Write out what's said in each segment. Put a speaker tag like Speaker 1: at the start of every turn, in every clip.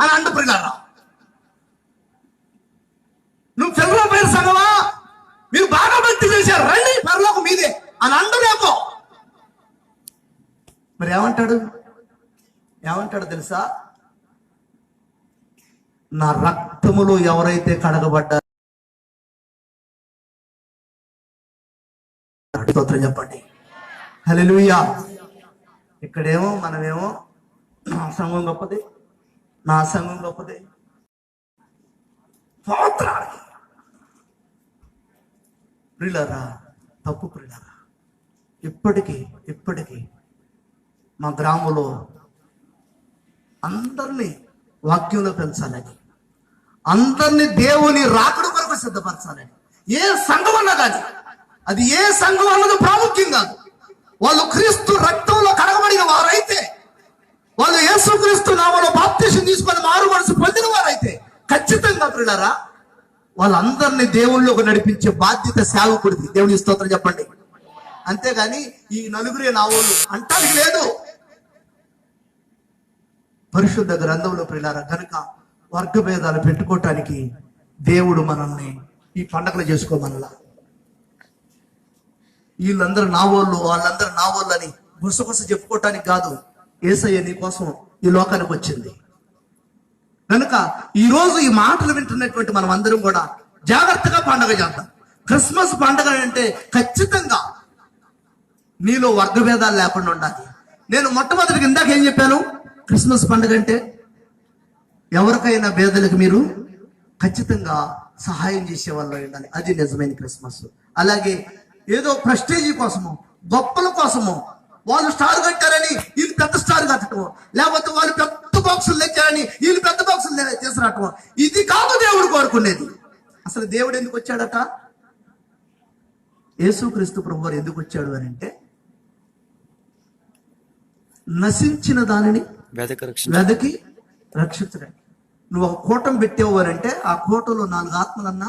Speaker 1: అని అంట ప్రియులారా నువ్వు పిల్లల సంగమా? మీరు బాగా భక్తి చేశారు. రండి పరలోకం మీదే. అని అండలేకో మరి ఏమంటాడు? ఏమంటాడు తెలుసా? నా రక్తములు ఎవరైతే కడగబడ్డారు స్తోత్రం చెప్పండి. హలో ఇక్కడేమో మనమేమో సంఘం గొప్పది. నా సంఘం గొప్పది స్తోత్రాలు ప్రిలరా తప్పు ప్రిలరా. ఇప్పటికీ ఇప్పటికీ మా గ్రామంలో అందరినీ వాక్యంలో పెంచాలని అందరినీ దేవుని రాకడు కొరకు సిద్ధపరచాలని ఏ సంఘం అన్నా కానీ అది ఏ సంఘం అన్నది ప్రాముఖ్యం కాదు. వాళ్ళు క్రీస్తు రక్తంలో కడగబడిన వారైతే వాళ్ళు యేసుక్రీస్తు నామలో బాప్తీసం తీసుకొని మారు మనసు పొందిన వారైతే ఖచ్చితంగా ప్రియులారా వాళ్ళందరినీ దేవుళ్ళకు నడిపించే బాధ్యత సేవకుడిది. దేవుని స్తోత్రం చెప్పండి. అంతేగాని ఈ నలుగురే నావోళ్ళు అంటానికి లేదు. పరిశుద్ధ గ్రంథంలో ప్రియులారా కనుక వర్గభేదాలు పెట్టుకోవటానికి దేవుడు మనల్ని ఈ పండగలు చేసుకోమనలా. వీళ్ళందరూ నా వాళ్ళు వాళ్ళందరూ నా వాళ్ళు అని గుసగుస చెప్పుకోవటానికి కాదు. ఏసయ్య నీ కోసం ఈ లోకానికి వచ్చింది. కనుక ఈరోజు ఈ మాటలు వింటున్నటువంటి మనం అందరం కూడా జాగ్రత్తగా పండగ చేద్దాం. క్రిస్మస్ పండగ అంటే ఖచ్చితంగా నీలో వర్గభేదాలు లేకుండా ఉండాలి. నేను మొట్టమొదటికి ఇందాక ఏం చెప్పాను? క్రిస్మస్ పండుగ అంటే ఎవరికైనా భేదలకు మీరు ఖచ్చితంగా సహాయం చేసే వాళ్ళు ఉండాలి. అది నిజమైన క్రిస్మస్. అలాగే ఏదో ప్రెస్టేజీ కోసము గొప్పల కోసము వాళ్ళు స్టార్ కట్టారని వీళ్ళు పెద్ద స్టార్ కట్టడం లేకపోతే వాళ్ళు పెద్ద బాక్సులు తెచ్చారని వీళ్ళు పెద్ద బాక్సులు తీసుకురావటం ఇది కాదు దేవుడు కోరుకునేది. అసలు దేవుడు ఎందుకు వచ్చాడట? యేసుక్రీస్తు ప్రభు వారు ఎందుకు వచ్చాడు అని అంటే నశించిన దానిని
Speaker 2: వెదక
Speaker 1: రక్షించడానికి. నువ్వు ఒక కూటం పెట్టావు అని అంటే ఆ కూటంలో నాలుగు ఆత్మలన్నా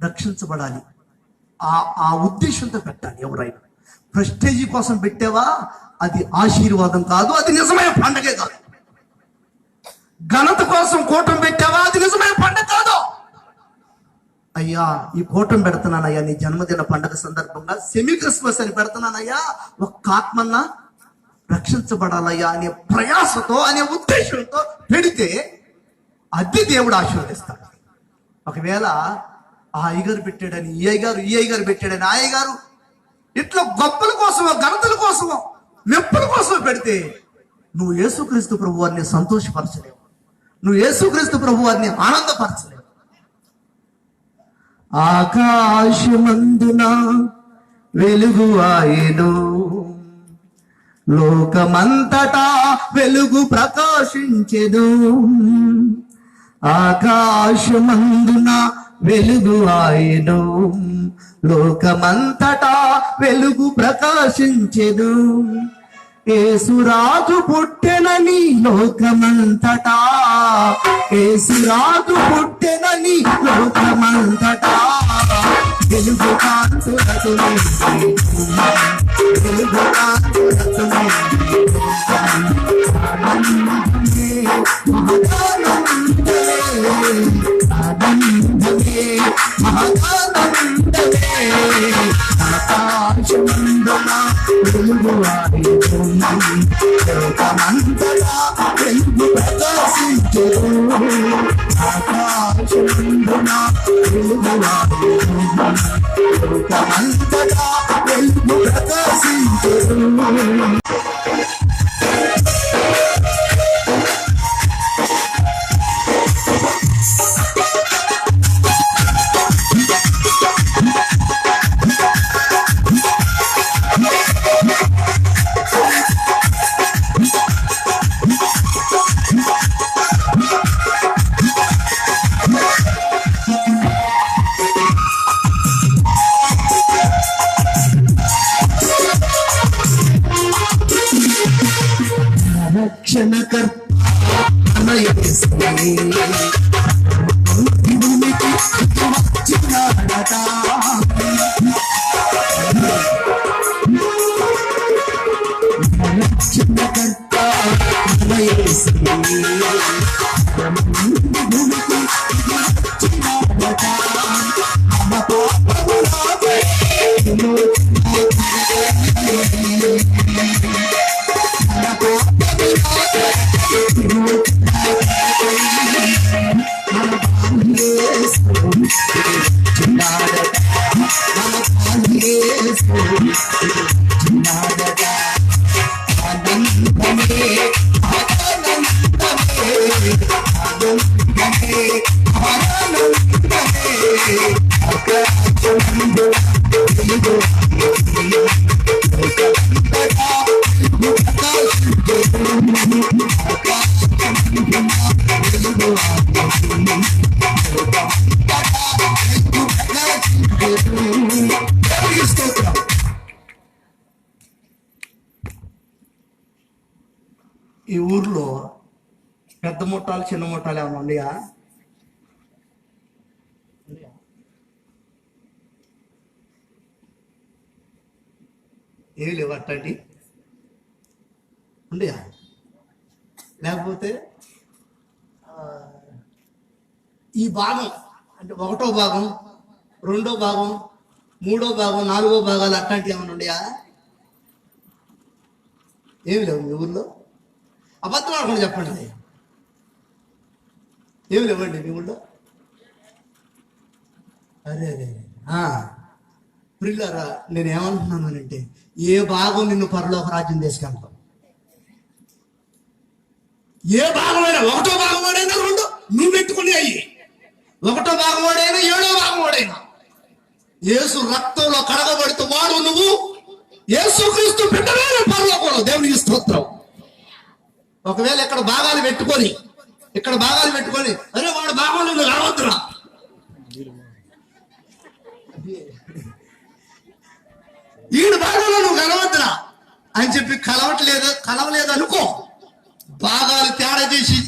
Speaker 1: రక్షించబడాలి. ఆ ఆ ఉద్దేశంతో పెట్టాలి ఎవరైనా. ప్రెస్టేజీ కోసం పెట్టావా? అది ఆశీర్వాదం కాదు అది నిజమైన పండగే కాదు. ఘనత కోసం కూటం పెట్టావా? అది నిజమైన పండగ కాదు. అయ్యా ఈ కూటం పెడుతున్నానయ్యా నీ జన్మదిన పండగ సందర్భంగా సెమీ క్రిస్మస్ అని పెడుతున్నానయ్యా. ఒక్క ఆత్మన్నా రక్షించబడాలయ్యా అనే ప్రయాసతో అనే ఉద్దేశంతో పెడితే అది దేవుడు ఆశీర్వదిస్తాడు. ఒకవేళ ఆ అయ్యగారు పెట్టాడని ఈ అయ్యగారు ఈ అయ్యగారు పెట్టాడని ఆ అయ్యగారు ఇట్లా గొప్పల కోసమో ఘనతల కోసమో మెప్పుల కోసమో పెడితే నువ్వు యేసుక్రీస్తు ప్రభు వారిని సంతోషపరచలేవు. నువ్వు యేసుక్రీస్తు ప్రభు వారిని ఆనందపరచలేవు. ఆకాశమందున వెలుగు ఆయను లోకమంతటా వెలుగు ప్రకాశించెను ఆకాశమందున వెలుగు ఆయను లోకమంతటా వెలుగు ప్రకాశించెదు ఏసురాజు పుట్టెనని లోకమంతటా. ఏసురాజు పుట్టెనని లోకమంతటా. వెలుగు కాంతు వెలుగు కాంతు ఆనందమే మహదానందమే మహదానందమే ఆకాశమందున వెలుగు వారిని లోకమంతటా వెలుగు ప్రకాశించెను ఆకాశమందున వెలుగు వారిని లోకమంతటా వెలుగు ప్రకాశించెను me. ఈ ఊర్లో పెద్ద ముట్టాలు చిన్న ముట్టాలు ఏమైనా ఉన్నాయా? ఏమి లేవు అట్టండి ఉండయా లేకపోతే ఈ భాగం అంటే ఒకటో భాగం రెండో భాగం మూడో భాగం నాలుగో భాగాలు అట్లాంటివి ఏమైనా ఉన్నాయా? ఏమి లేవు మీ ఊర్లో? అబద్ధం ఆడకుండా చెప్పండి అది ఏమి లేవండి మీ ఊళ్ళో? అరే అరే ఆ, ప్రిల్లరా నేను ఏమంటున్నాను అంటే ఏ భాగం నిన్ను పరలోక రాజ్యం తీసుకెళ్తాం ఏ భాగమైనా ఒకటో భాగం వాడైనా రెండు నువ్వు పెట్టుకుని అయ్యి. ఒకటో భాగం వాడైనా ఏడో భాగం వాడైనా యేసు రక్తంలో కడగబడుతూ వాడు నువ్వు. యేసు క్రీస్తు బిడ్డమే పరలోకంలో. దేవునికి స్తోత్రం. ఒకవేళ ఇక్కడ భాగాలు పెట్టుకొని ఇక్కడ భాగాలు పెట్టుకొని అరే వాడు భాగంలో నువ్వు కలవద్దురా ఈడు భాగంలో నువ్వు కలవద్దురా అని చెప్పి కలవట్లేదు కలవలేదు అనుకో. భాగాలు తేడా చేసి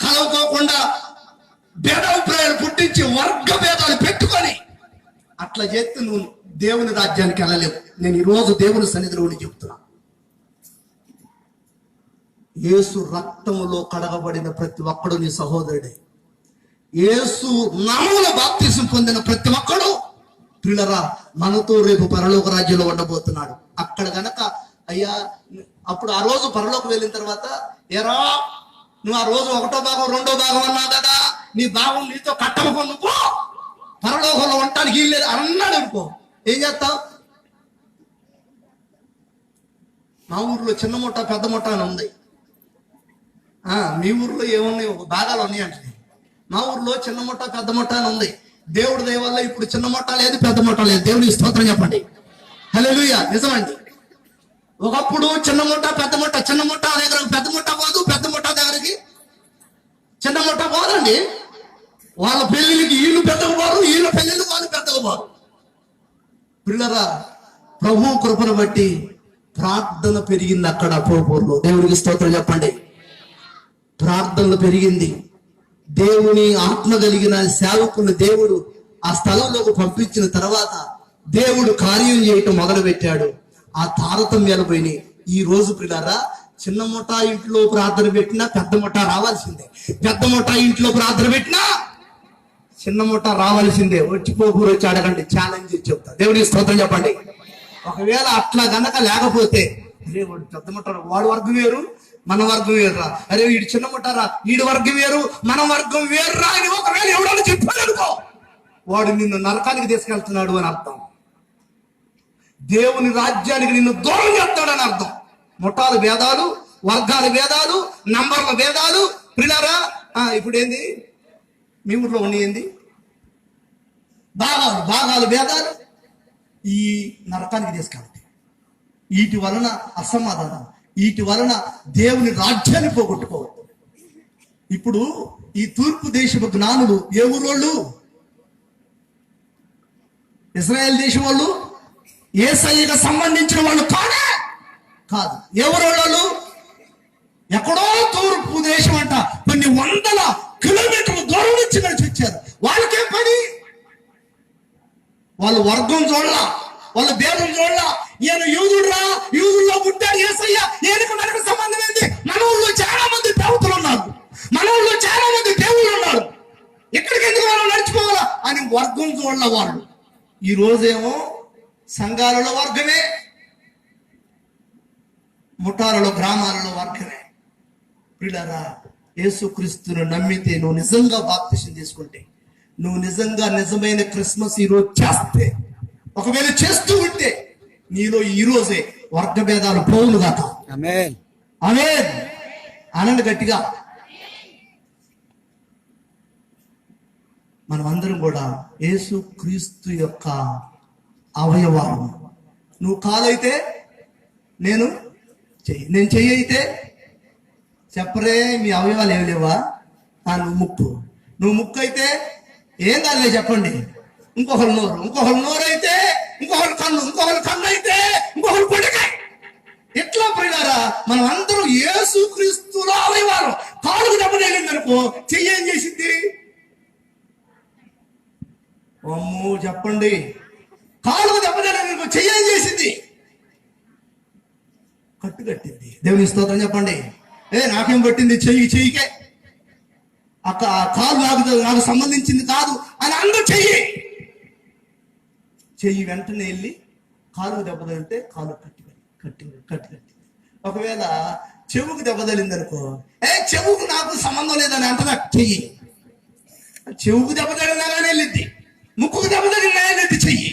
Speaker 1: కలవకోకుండా భేదాభిప్రాయాలు పుట్టించి వర్గ భేదాలు పెట్టుకొని అట్లా చేస్తే నువ్వు దేవుని రాజ్యానికి వెళ్ళలేవు. నేను ఈరోజు దేవుని సన్నిధిలో ఉండి చెప్తున్నా. ఏసు రక్తములో కడగబడిన ప్రతి ఒక్కడు నీ సహోదరుడే. ఏసు నామల బాప్తీసం పొందిన ప్రతి ఒక్కడు పిల్లరా మనతో రేపు పరలోక రాజ్యంలో ఉండబోతున్నాడు. అక్కడ గనక అయ్యా అప్పుడు ఆ రోజు పరలోకి వెళ్ళిన తర్వాత ఎరా నువ్వు ఆ రోజు ఒకటో భాగం రెండో భాగం అన్నావు కదా నీ భాగం నీతో కట్టమకో నువ్వు. పరలోకంలో ఉండటానికి వీలు లేదు అన్నాడు అనుకో. ఏం చేస్తావు? మా ఊర్లో చిన్న ముట్ట పెద్ద ముట్ట అని ఉంది. మీ ఊర్లో ఏమున్నాయి? ఒక భాగాలు ఉన్నాయి అంటే మా ఊర్లో చిన్న ముట్ట పెద్ద ముట్ట అని ఉంది. దేవుడి దయ వల్ల ఇప్పుడు చిన్న ముట్ట లేదు పెద్ద ముట్ట లేదు. దేవుడికి స్తోత్రం చెప్పండి. హలో నిజమండి. ఒకప్పుడు చిన్న ముట్ట పెద్ద ముట్ట చిన్న ముట్ట దగ్గర పెద్ద ముట్ట పోదు పెద్ద ముట్ట దగ్గరికి. చిన్న ముట్ట పోదండి. వాళ్ళ పెళ్ళిళ్ళకి వీళ్ళు పెద్దగా పోరు వీళ్ళ పెళ్ళిళ్ళు వాళ్ళు పెద్దగా పోరు. పిల్లరా ప్రభు కృపను బట్టి ప్రార్థన పెరిగింది అక్కడ పోపూర్లో దేవుడికి స్తోత్రం చెప్పండి. ప్రార్థనలు పెరిగింది. దేవుని ఆత్మ కలిగిన సేవకుని దేవుడు ఆ స్థలంలోకి పంపించిన తర్వాత దేవుడు కార్యం చేయటం మొదలు పెట్టాడు ఆ తారతమ్యాలు పోయినాయి. ఈ రోజు పిల్లరా చిన్న ముఠా ఇంట్లో ప్రార్థన పెట్టినా పెద్ద ముఠా రావాల్సిందే. పెద్ద ముఠా ఇంట్లో ప్రార్థన పెట్టినా చిన్న ముఠ రావాల్సిందే. వచ్చిపోకూరు వచ్చి అడగండి ఛాలెంజ్ చెప్తా. దేవుడికి స్తోత్రం చెప్పండి. ఒకవేళ అట్లా గనక లేకపోతే అరే వాడు పెద్ద ముట్టారు వాడు వర్గం వేరు మన వర్గం వేరురా. అరే వీడు చిన్న ముట్టారా వీడి వర్గం వేరు మన వర్గం వేరురా అని ఒకవేళ ఎవడని చెప్పాడు అనుకో వాడు నిన్ను నరకానికి తీసుకెళ్తున్నాడు అని అర్థం. దేవుని రాజ్యానికి నిన్ను దూరం చేస్తాడని అర్థం. ముఠాలు భేదాలు వర్గాల భేదాలు నంబర్ల భేదాలు పిల్లరా? ఆ, ఇప్పుడు ఏంది? మీ ఊర్లో ఉన్నాయి భాగాలు భాగాలు భేదాలు. ఈ నరకానికి తీసుకెళ్తాయి వీటి వలన అసమాధానం. వీటి వలన దేవుని రాజ్యాన్ని పోగొట్టుకోవద్దు. ఇప్పుడు ఈ తూర్పు దేశపు జ్ఞానులు ఏ ఊరోళ్ళు? ఇజ్రాయెల్ దేశం వాళ్ళు? ఏ సైకి సంబంధించిన వాళ్ళు కానే కాదు. ఎవరు వాళ్ళు? ఎక్కడో తూర్పు దేశం అంట. కొన్ని వందల కిలోమీటర్ల దూరం నుంచి నడిచి వచ్చారు. వాళ్ళకేం పని? వాళ్ళ వర్గం చూడాల వాళ్ళ భేదం చూడలా ఈయన యూదుడురా యూదుల్లో పుట్టాడు ఏసయ్య. ఈయనకు మనకు సంబంధం ఏంది? మన ఊళ్ళో చాలా మంది దేవతలు ఉన్నారు. మన ఊళ్ళో చాలా మంది దేవుళ్ళు ఉన్నారు. ఎక్కడికి ఎందుకు మనం నడిచిపోవాలా అని వర్గం చూడాల వాళ్ళు. ఈ రోజేమో సంఘాలలో వర్గమే ముఠాలలో గ్రామాలలో వర్గమే. పిల్లరా యేసుక్రీస్తును నమ్మితే నువ్వు నిజంగా బాప్తిషన్ తీసుకుంటే నువ్వు నిజంగా నిజమైన క్రిస్మస్ ఈ రోజు చేస్తే ఒకవేళ చేస్తూ ఉంటే నీలో ఈ రోజే వర్గ భేదాలు పోవులు. ఆమె అనండి గట్టిగా. మనమందరం కూడా యేసు క్రీస్తు యొక్క అవయవాలు. నువ్వు కాలైతే నేను చెయ్యి నేను చెయ్యి అయితే చెప్పరే మీ అవయవాలు ఏమి లేవా? నువ్వు ముక్కు. నువ్వు ముక్కు అయితే ఏం కాదులే చెప్పండి. ఇంకొకరు నోరు ఇంకొకరు నోరు అయితే ఇంకొకరు కన్ను ఇంకొకరు కన్ను అయితే ఇంకొకరు పొడికాయ ఎట్లా పోయినారా? మనం అందరం యేసు క్రీస్తులో కాలుకు దెబ్బతగిలింది అనుకో చెయ్యి ఏం చేసింది? అమ్మో చెప్పండి. కాలుకు దెబ్బతగిలింది అనుకో చెయ్యి ఏం చేసింది? కట్టు కట్టింది. దేవుని స్తోత్రం చెప్పండి. ఏ నాకేం పట్టింది? చెయ్యి చెయ్యికే. అక్క ఆ కాలు నాకు నాకు సంబంధించింది కాదు అని అందరూ చెయ్యి. చెయ్యి వెంటనే వెళ్ళి కాలు దెబ్బ తగిలితే కాలు కట్టి కట్టి కట్టి కట్టి ఒకవేళ చెవుకు దెబ్బ తగిలింది అనుకో ఏ చెవుకు నాకు సంబంధం లేదని అంటదా? చెయ్యి. చెవుకు దెబ్బ తగిలినా వెళ్ళిద్ది. ముక్కుకు దెబ్బ తగిలినా వెళ్ళిద్ది చెయ్యి.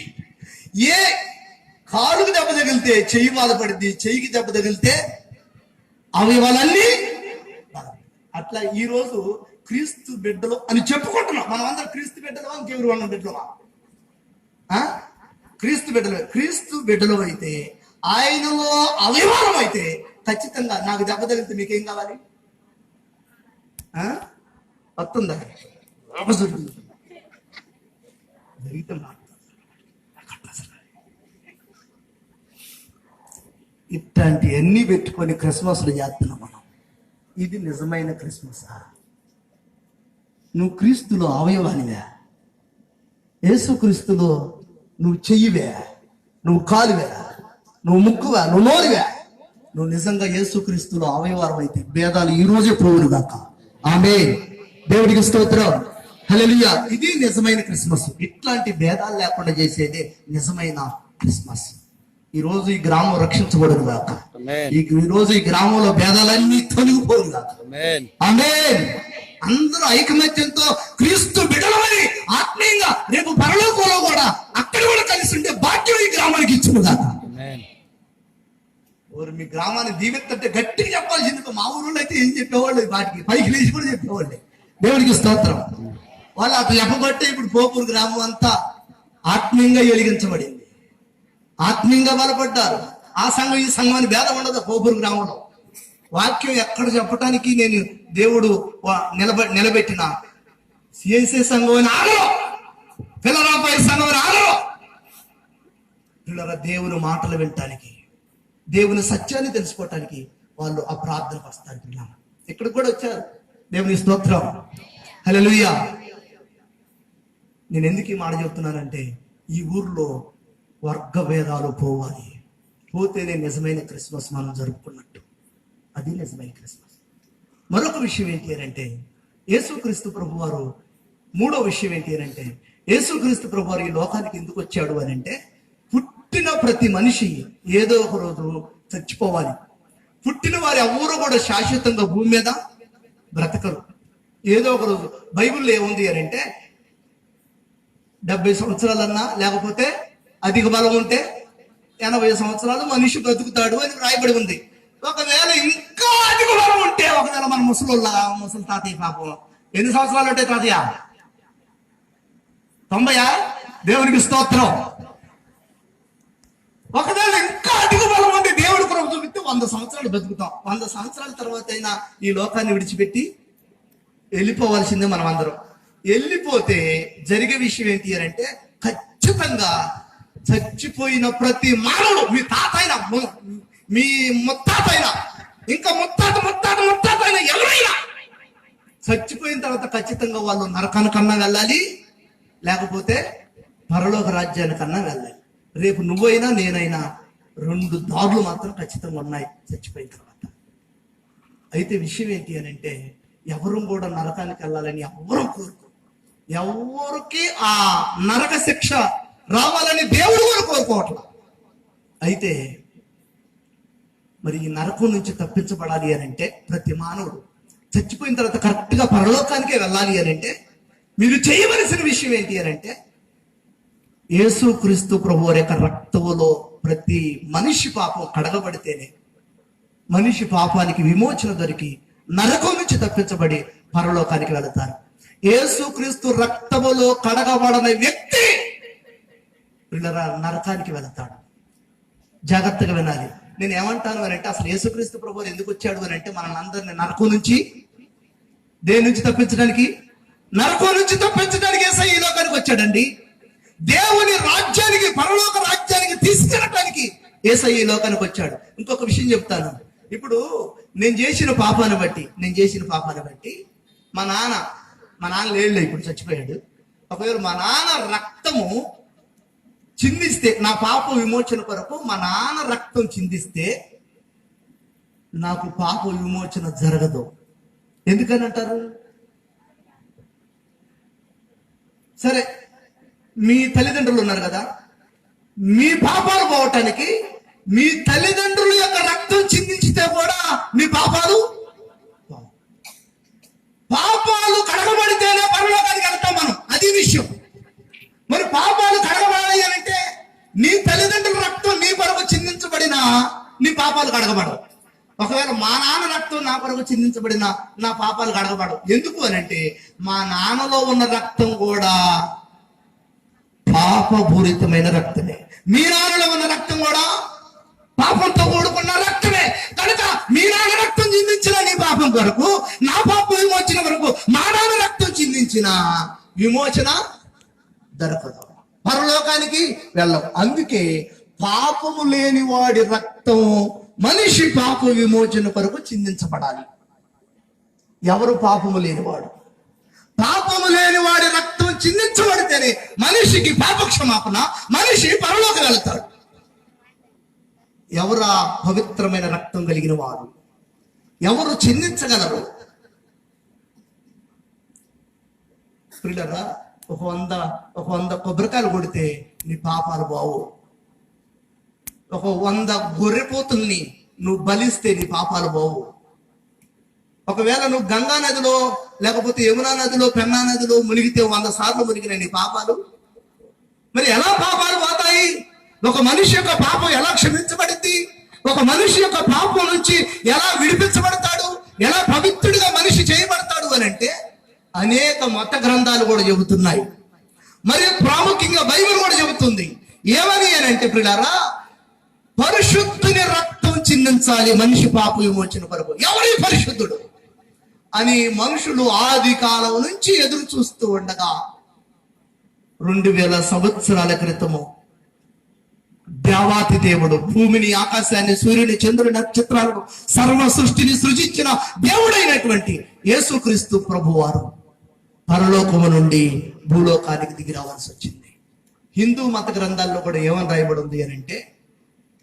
Speaker 1: ఏ కాలుకు దెబ్బ తగిలితే చెయ్యి బాధపడింది చెయ్యికి దెబ్బ తగిలితే అవయవాలన్నీ అట్లా ఈరోజు క్రీస్తు బిడ్డలు అని చెప్పుకుంటున్నాం. మనం అందరం క్రీస్తు బిడ్డలు ఇంకెవరు అన్న బిడ్డలు ఆ? క్రీస్తు బిడ్డలు క్రీస్తు బిడ్డలు అయితే ఆయనలో అవయవానం అయితే ఖచ్చితంగా నాకు దెబ్బ తగిలితే మీకేం కావాలి? వస్తుందా? అవసరం జరిగితే ఇట్లాంటి అన్ని పెట్టుకొని క్రిస్మస్లు చేస్తున్నాం మనం. ఇది నిజమైన క్రిస్మసా? నువ్వు క్రీస్తులో అవయవానివా? యేసు క్రీస్తులో నువ్వు చెయ్యివే నువ్వు కాలువే నువ్వు ముక్కువే నువ్వు నోరువే. నువ్వు నిజంగా యేసు క్రీస్తులో అవయవారం అయితే భేదాలు ఈ రోజే పోవును గాక ఆమె దేవుడికి స్తోత్రం. హల్లెలూయా. ఇది నిజమైన క్రిస్మస్. ఇట్లాంటి భేదాలు లేకుండా చేసేదే నిజమైన క్రిస్మస్. ఈ రోజు ఈ గ్రామం రక్షించబడును గాక
Speaker 2: Amen.
Speaker 1: ఈ రోజు ఈ గ్రామంలో భేదాలన్నీ తొలగిపోను గాక
Speaker 2: Amen.
Speaker 1: అందరూ ఐకమత్యంతో క్రీస్తు బిడలమని ఆత్మీయంగా రేపు పరలోకంలో కూడా అక్కడ కూడా కలిసి ఉంటే భాగ్యం ఈ గ్రామానికి ఇచ్చింది కాక. ఓరు మీ గ్రామాన్ని దీవెత్తంటే గట్టిగా చెప్పాల్సింది మా ఊరిలో అయితే ఏం చెప్పేవాళ్ళు? వాటికి పైకి లేచి కూడా చెప్పేవాళ్ళు. దేవుడికి స్తోత్రం. వాళ్ళు అట్లా చెప్పబట్టే ఇప్పుడు పోపూరు గ్రామం అంతా ఆత్మీయంగా వెలిగించబడింది. ఆత్మీయంగా బలపడ్డారు. ఆ సంఘం ఈ సంఘం అని భేదం ఉండదు పోపూరు గ్రామంలో. వాక్యం ఎక్కడ చెప్పటానికి నేను దేవుడు వా- నిలబ నిలబెట్టిన? సిఎస్ఏ సంఘం అని ఆగరు సంఘం అని పిల్లల దేవుని మాటలు వినటానికి దేవుని సత్యాన్ని తెలుసుకోవటానికి వాళ్ళు ఆ ప్రార్థనకు వస్తారు పిల్లలు ఇక్కడ కూడా వచ్చారు. దేవుని స్తోత్రం. హల్లెలూయా. నేను ఎందుకు ఈ మాట చెప్తున్నానంటే ఈ ఊర్లో వర్గ భేదాలు పోవాలి. పోతేనే నిజమైన క్రిస్మస్ మనం జరుపుకున్నట్టు. అది నిజమైన క్రిస్మస్. మరొక విషయం ఏంటి అంటే యేసుక్రీస్తు ప్రభు వారు మూడో విషయం ఏంటి అంటే యేసుక్రీస్తు ప్రభు వారు ఈ లోకానికి ఎందుకు వచ్చాడు అని అంటే పుట్టిన ప్రతి మనిషి ఏదో ఒక రోజు చచ్చిపోవాలి. పుట్టిన వారి ఎవరు కూడా శాశ్వతంగా భూమి మీద బ్రతకరు. ఏదో ఒక రోజు బైబిల్లో ఏముంది అని అంటే డెబ్బై సంవత్సరాలన్నా లేకపోతే అధిక బలం ఉంటే ఎనభై సంవత్సరాలు మనిషి బ్రతుకుతాడు అని రాయబడి ఉంది. ఒకవేళ ఇంకా అధిక బలం ఉంటే ఒకవేళ మన ముసలోళ్ళ ముసలి తాతయ్య పాపం. ఎన్ని సంవత్సరాలు ఉంటాయి తాతయ్య? తొంభయా? దేవునికి స్తోత్రం. ఒకవేళ ఇంకా అధిక బలం ఉంటే దేవుడు కృప చూపిస్తే వంద సంవత్సరాలు బతుకుతాం. వంద సంవత్సరాల తర్వాత అయినా ఈ లోకాన్ని విడిచిపెట్టి వెళ్ళిపోవాల్సిందే మనం అందరం వెళ్ళిపోతే జరిగే విషయం ఏంటి అని అంటే ఖచ్చితంగా చచ్చిపోయిన ప్రతి మానవుడు మీ తాత అయినా మీ ముత్తాతైనా ఇంకా ముత్తాత ముత్తాత ముత్తాతైన ఎవరైనా చచ్చిపోయిన తర్వాత ఖచ్చితంగా వాళ్ళు నరకానికన్నా వెళ్ళాలి లేకపోతే పరలోక రాజ్యానికన్నా వెళ్ళాలి. రేపు నువ్వైనా నేనైనా రెండు దారులు మాత్రం ఖచ్చితంగా ఉన్నాయి చచ్చిపోయిన తర్వాత. అయితే విషయం ఏంటి అని అంటే ఎవరు కూడా నరకానికి వెళ్ళాలని ఎవరు కోరుకో ఎవరికి ఆ నరక శిక్ష రావాలని దేవుడు కూడా కోరుకోవట్లా. అయితే మరి ఈ నరకం నుంచి తప్పించబడాలి అని అంటే ప్రతి మానవుడు. చచ్చిపోయిన తర్వాత కరెక్ట్గా పరలోకానికే వెళ్ళాలి అని అంటే మీరు చేయవలసిన విషయం ఏంటి అని అంటే యేసు క్రీస్తు ప్రభు యొక్క రక్తములో ప్రతి మనిషి పాపం కడగబడితేనే మనిషి పాపానికి విమోచన దొరికి నరకం నుంచి తప్పించబడి పరలోకానికి వెళతారు. యేసు క్రీస్తు రక్తములో కడగబడని వ్యక్తి పిల్లరా నరకానికి వెళతాడు. జాగ్రత్తగా వినాలి. నేను ఏమంటాను అని అంటే అసలు యేసుక్రీస్తు ప్రభు ఎందుకు వచ్చాడు అని అంటే మనల్ని అందరిని నరకం నుంచి దేని నుంచి తప్పించడానికి? నరకం నుంచి తప్పించడానికి ఏసై ఈ లోకానికి వచ్చాడండి. దేవుని రాజ్యానికి పరలోక రాజ్యానికి తీసుకెళ్ళటానికి ఏసై ఈ లోకానికి వచ్చాడు. ఇంకొక విషయం చెప్తాను. ఇప్పుడు నేను చేసిన పాపాన్ని బట్టి నేను చేసిన పాపాన్ని బట్టి మా నాన్న మా నాన్న లేడులే ఇప్పుడు చచ్చిపోయాడు. ఒకవేళ మా నాన్న రక్తము చిందిస్తే నా పాప విమోచన కొరకు మా నాన్న రక్తం చిందిస్తే నాకు పాప విమోచన జరగదు. ఎందుకని అంటారు? సరే మీ తల్లిదండ్రులు ఉన్నారు కదా మీ పాపాలు పోవటానికి మీ తల్లిదండ్రుల యొక్క రక్తం చిందించితే కూడా మీ పాపాలు పోవు. పాపాలు కడగబడితేనే పరలోకానికి వెళ్తాం మనం అది విషయం మరి పాపాలు కడగబడాలి అని అంటే నీ తల్లిదండ్రుల రక్తం నీ కొరకు చిందించబడిన నీ పాపాలు కడగబడవు. ఒకవేళ మా నాన్న రక్తం నా కొరకు చిందించబడిన నా పాపాలు కడగబడవు. ఎందుకు అని అంటే మా నాన్నలో ఉన్న రక్తం కూడా పాపపూరితమైన రక్తమే. మీ నాన్నలో ఉన్న రక్తం కూడా పాపంతో కూడుకున్న రక్తమే. కనుక మీ నాన్న రక్తం చిందించిన నీ పాపం కొరకు నా పాపం విమోచన కొరకు మా నాన్న రక్తం చిందించిన విమోచన దొరకదు. పరలోకానికి వెళ్ళవు. అందుకే పాపము లేని వాడి రక్తం మనిషి పాప విమోచన కొరకు చిందించబడాలి. ఎవరు పాపము లేనివాడు? పాపము లేని వాడి రక్తం చిందించబడితేనే మనిషికి పాప క్షమాపణ మనిషి పరలోకి వెళ్తాడు. ఎవరా పవిత్రమైన రక్తం కలిగిన వారు ఎవరు చిందించగలరు? ప్రియులరా ఒక వంద ఒక వంద కొబ్బరికాయలు కొడితే నీ పాపాలు బావు ఒక వంద గొర్రెపోతుల్ని నువ్వు బలిస్తే నీ పాపాలు బావు ఒకవేళ నువ్వు గంగా నదిలో లేకపోతే యమునా నదిలో పెన్నా నదిలో మునిగితే వంద సార్లు మునిగిన నీ పాపాలు. మరి ఎలా పాపాలు పోతాయి? ఒక మనిషి యొక్క పాపం ఎలా క్షమించబడింది? ఒక మనిషి యొక్క పాపం నుంచి ఎలా విడిపించబడతాడు? ఎలా పవిత్రుడిగా మనిషి చేయబడతాడు అని అంటే అనేక మత గ్రంథాలు కూడా చెబుతున్నాయి. మరి ప్రాముఖ్యంగా బైబిల్ కూడా చెబుతుంది. ఏమని అని అంటే పిల్లరా పరిశుద్ధుని రక్తం చిందించాలి. మనిషి పాప విమోచన కొరకు ఎవరి పరిశుద్ధుడు? అని మనుషులు ఆది కాలం నుంచి ఎదురు చూస్తూ ఉండగా రెండు వేల సంవత్సరాల క్రితము దేవాతి దేవుడు భూమిని ఆకాశాన్ని సూర్యుని చంద్రుని నక్షత్రాలను సర్వ సృష్టిని సృజించిన దేవుడైనటువంటి యేసుక్రీస్తు ప్రభువారు పరలోకము నుండి భూలోకానికి దిగి రావాల్సి వచ్చింది. హిందూ మత గ్రంథాల్లో కూడా ఏమని రాయబడి ఉంది అని అంటే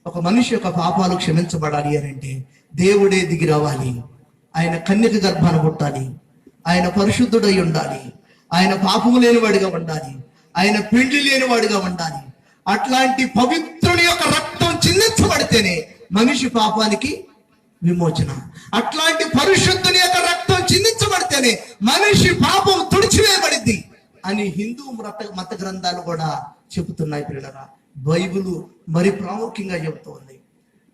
Speaker 1: ఒక మనిషి యొక్క పాపాలు క్షమించబడాలి అని అంటే దేవుడే దిగి రావాలి. ఆయన కన్యక గర్భాన్ని పుట్టాలి. ఆయన పరిశుద్ధుడై ఉండాలి. ఆయన పాపము లేనివాడిగా ఉండాలి. ఆయన పిండి లేనివాడిగా ఉండాలి. అట్లాంటి పవిత్రుని యొక్క రక్తం చిందించబడితేనే మనిషి పాపానికి విమోచన. అట్లాంటి పరిశుద్ధుని యొక్క రక్తం చిందించబడితేనే మనిషి పాపం తుడిచివేయబడింది అని హిందూ మత మత గ్రంథాలు కూడా చెబుతున్నాయి పిల్లరా బైబిల్ మరి ప్రాముఖ్యంగా చెబుతోంది.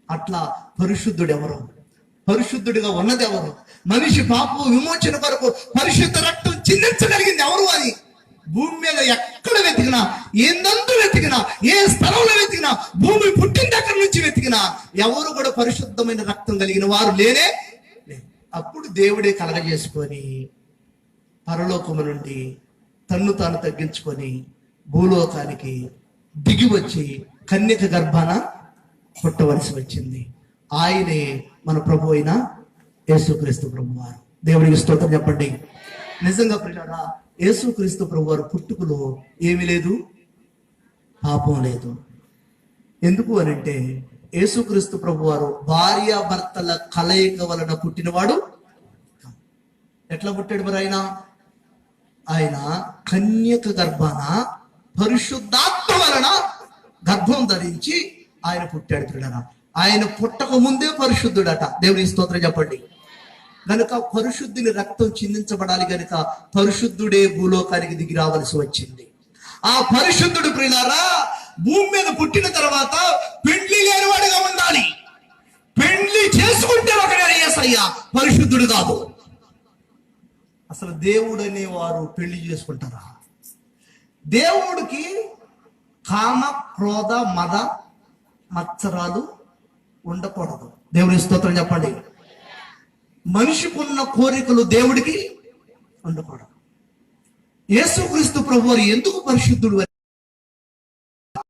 Speaker 1: అట్లా పరిశుద్ధుడు ఎవరు పరిశుద్ధుడిగా ఉన్నది ఎవరు మనిషి పాపం విమోచన కొరకు పరిశుద్ధ రక్తం చిందించగలిగింది ఎవరు అని? భూమి మీద ఎక్కడ వెతికినా ఏందందు వెతికినా ఏ స్థలంలో వెతికినా భూమి పుట్టిన దగ్గర నుంచి వెతికినా ఎవరు కూడా పరిశుద్ధమైన రక్తం కలిగిన వారు లేనే అప్పుడు దేవుడే కలగజేసుకొని పరలోకము నుండి తన్ను తాను తగ్గించుకొని భూలోకానికి దిగి వచ్చి కన్యక గర్భాన పుట్టవలసి వచ్చింది. ఆయనే మన ప్రభు అయిన యేసుక్రీస్తు ప్రభు వారు దేవుడికి స్తోత్రం చెప్పండి. నిజంగా ప్రియులారా యేసుక్రీస్తు ప్రభు వారు పుట్టుకలో ఏమీ లేదు పాపం లేదు. ఎందుకు అని అంటే యేసుక్రీస్తు ప్రభు వారు భార్యాభర్తల కలయిక వలన పుట్టినవాడు ఎట్లా పుట్టాడు మరి ఆయన? ఆయన కన్యక గర్భాన పరిశుద్ధాత్మ వలన గర్భం ధరించి ఆయన పుట్టాడు పిల్లరా ఆయన పుట్టక ముందే పరిశుద్ధుడట. దేవుని స్తోత్రం చెప్పండి. గనుక పరిశుద్ధుని రక్తం చిందించబడాలి గనుక పరిశుద్ధుడే భూలోకానికి దిగి రావలసి వచ్చింది. ఆ పరిశుద్ధుడు ప్రియులారా భూమి మీద పుట్టిన తర్వాత పెండ్లి లేనివాడిగా ఉండాలి. పెండ్లి చేసుకుంటే ఒకడే ఏసయ్యా పరిశుద్ధుడు కాదు. అసలు దేవుడు అనేవారు పెళ్ళి చేసుకుంటారా? దేవుడికి కామ క్రోధ మద మత్సరాలు ఉండకూడదు. దేవుని స్తోత్రం చెప్పండి. మనిషికి ఉన్న కోరికలు దేవుడికి ఉండకూడదు. యేసుక్రీస్తు ప్రభు ఎందుకు పరిశుద్ధుడు